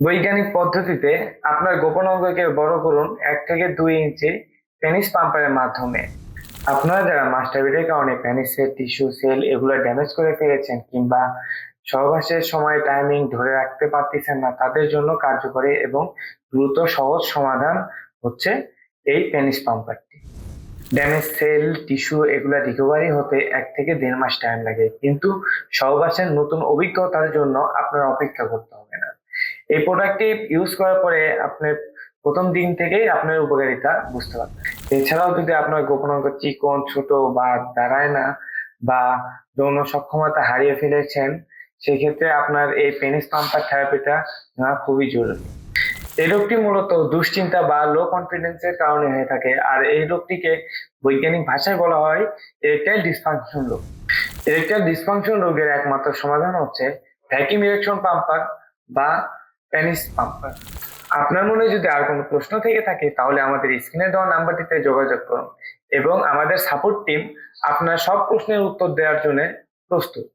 বৈজ্ঞানিক পদ্ধতিতে আপনার গোপন অঙ্গকে বড় করুন এক থেকে দুই ইঞ্চি পেনিস পাম্পারের মাধ্যমে। আপনারা যারা মাস্টারবেটের কারণে পেনিসের টিস্যু সেল এগুলো ড্যামেজ করে ফেলেছেন কিংবা সহবাসের সময় টাইমিং ধরে রাখতে পারতেছেন না, তাদের জন্য কার্যকরী এবং দ্রুত সহজ সমাধান হচ্ছে এই পেনিস পাম্পারটি ড্যামেজ সেল টিস্যু এগুলো রিকভারি হতে এক থেকে দেড় মাস টাইম লাগে। কিন্তু সহবাসের নতুন অভিজ্ঞতার জন্য আপনার অপেক্ষা করতে হবে না। এই প্রোডাক্টটি ইউজ করার পরে আপনি প্রথম দিন থেকেই আপনার উপকারিতা বুঝতে পারবেন। এছাড়াও যদি আপনার গোপন অঙ্গ চিকন, ছোট বা দাঁড়ায় না বা যৌন সক্ষমতা হারিয়ে ফেলেছেন, সেক্ষেত্রে আপনার এই পেনিস পাম্পার থেরাপিটা নেওয়া খুবই জরুরি। এই রোগটি মূলত দুশ্চিন্তা বা লো কনফিডেন্সের কারণে হয়ে থাকে। আর এই রোগটিকে বৈজ্ঞানিক ভাষায় বলা হয় এরেকটাইল ডিসফাংশন রোগ। এরেকটাইল ডিসফাংশন রোগের একমাত্র সমাধান হচ্ছে ভ্যাকিউম ইরেকশন পাম্পার বা পেনিস পাম্পার আপনার মনে যদি আর কোনো প্রশ্ন থেকে থাকে, তাহলে আমাদের স্ক্রিনে দেওয়া নাম্বারটিতে যোগাযোগ করুন এবং আমাদের সাপোর্ট টিম আপনার সব প্রশ্নের উত্তর দেওয়ার জন্য প্রস্তুত।